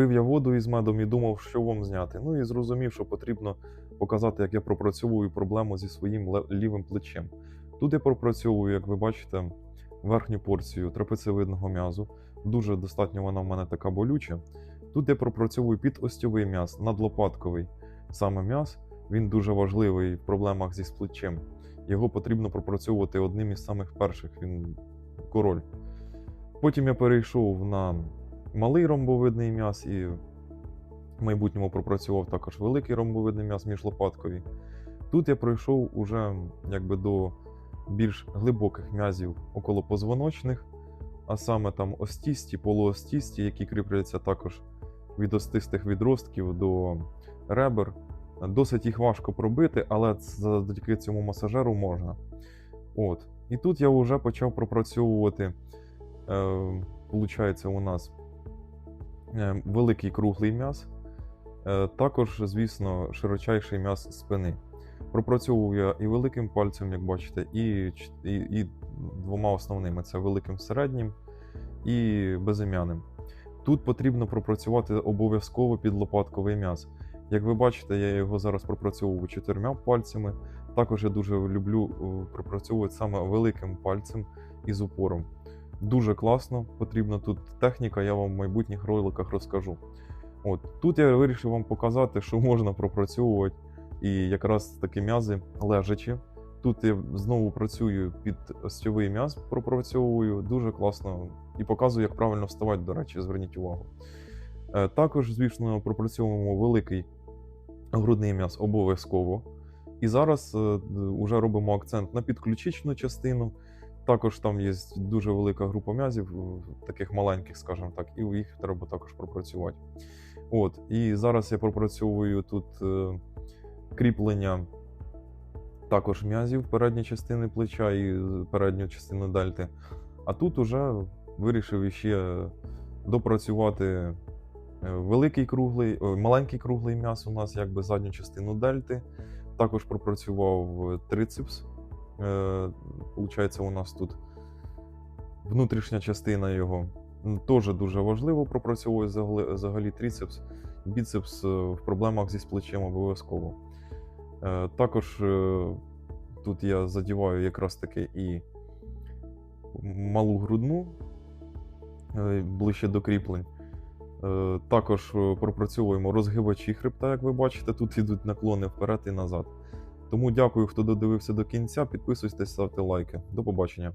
Пив я воду із медом і думав, що вам зняти. Ну і зрозумів, що потрібно показати, як я пропрацьовую проблему зі своїм лівим плечем. Тут я пропрацьовую, як ви бачите, верхню порцію трапецевидного м'язу. Дуже достатньо вона в мене така болюча. Тут я пропрацьовую підостьовий м'яз, надлопатковий саме м'яз. Він дуже важливий в проблемах зі плечем. Його потрібно пропрацьовувати одним із самих перших. Він король. Потім я перейшов на малий ромбовидний м'яз і в майбутньому пропрацював також великий ромбовидний м'яз міжлопатковий. Тут я пройшов уже якби до більш глибоких м'язів околопозвоночних, а саме там остісті, полуостісті, які кріпляться також від остистих відростків до ребер. Досить їх важко пробити, але завдяки цьому масажеру можна. От. І тут я вже почав пропрацьовувати, е, получається, у нас великий круглий м'яз, е, також, звісно, широчайший м'яз спини. Пропрацьовував я і великим пальцем, як бачите, і, і, і двома основними це великим середнім і безім'яним. Тут потрібно пропрацювати обов'язково підлопатковий м'яз. Як ви бачите, я його зараз пропрацьовую чотирма пальцями. Також я дуже люблю е, пропрацьовувати саме великим пальцем із упором. Дуже класно, потрібна тут техніка, я вам в майбутніх роликах розкажу. От тут я вирішив вам показати, що можна пропрацьовувати і якраз такі м'язи лежачі. Тут я знову працюю під остьовий м'яз, пропрацьовую дуже класно і показую, як правильно вставати, до речі, зверніть увагу. Е, Також, звісно, пропрацьовуємо великий грудний м'яз обов'язково. І зараз вже робимо акцент на підключичну частину. Також там є дуже велика група м'язів, е, таких маленьких, скажімо так, і їх треба також пропрацювати. От, і зараз я пропрацьовую тут е, кріплення також м'язів передньої частини плеча і е, передню частину дельти. А тут уже вирішив іще допрацювати е, великий круглий, маленький круглий м'яз у нас, якби задню частину дельти. Також пропрацював трицепс. Получається, у нас тут внутрішня частина його. Теж дуже важливо пропрацьовує взагалі- трицепс, біцепс е, в проблемах зі плечем обов'язково. Е, Також е, тут я задіваю якраз таки і малу грудну ближче до кріплень. Також пропрацьовуємо розгибачі хребта, як ви бачите, тут йдуть наклони вперед і назад. Тому дякую, хто додивився до кінця. Підписуйтесь, ставте лайки. До побачення.